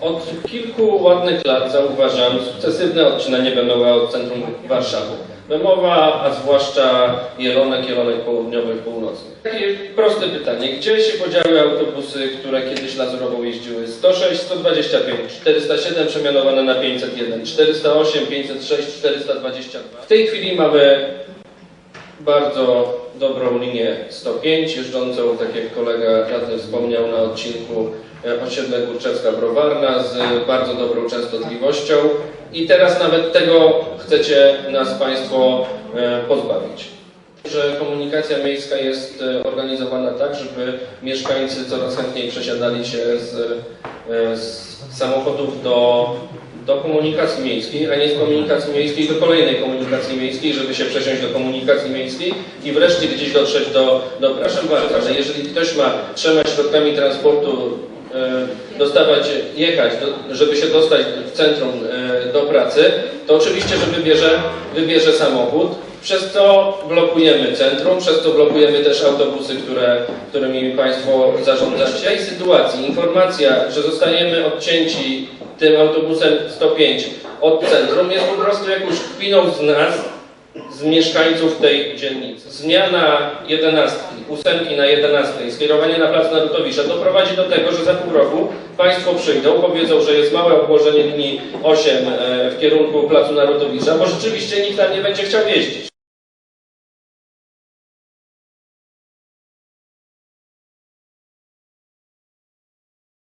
Od kilku ładnych lat zauważam sukcesywne odcinanie Bemowa od centrum Warszawy. Bemowa, a zwłaszcza Jelonek, Jelonek Południowy, Północny. Takie proste pytanie. Gdzie się podziały autobusy, które kiedyś lazurową jeździły? 106, 125, 407 przemianowane na 501, 408, 506, 422. W tej chwili mamy bardzo dobrą linię 105, jeżdżącą, tak jak kolega radny wspomniał, na odcinku e, osiedle Górczewska-Browarna z bardzo dobrą częstotliwością i teraz nawet tego chcecie nas Państwo e, pozbawić. Że komunikacja miejska jest e, organizowana tak, żeby mieszkańcy coraz chętniej przesiadali się z, z samochodów do, do komunikacji miejskiej, a nie z komunikacji miejskiej do kolejnej komunikacji miejskiej, żeby się przesiąść do komunikacji miejskiej i wreszcie gdzieś dotrzeć do, do proszę bardzo, ale jeżeli ktoś ma trzema środkami transportu e, dostawać, jechać, do, żeby się dostać w centrum e, do pracy, to oczywiście, że wybierze, wybierze samochód, przez co blokujemy centrum, przez co blokujemy też autobusy, które, którymi Państwo zarządzacie. Tej sytuacji informacja, że zostajemy odcięci tym autobusem 105 od centrum jest po prostu jakąś kpiną z nas, z mieszkańców tej dzielnicy. Zmiana 11, ósemki na 11, skierowanie na plac Narutowicza doprowadzi do tego, że za pół roku Państwo przyjdą, powiedzą, że jest małe obłożenie linii 8 e, w kierunku placu Narutowicza, bo rzeczywiście nikt tam nie będzie chciał jeździć.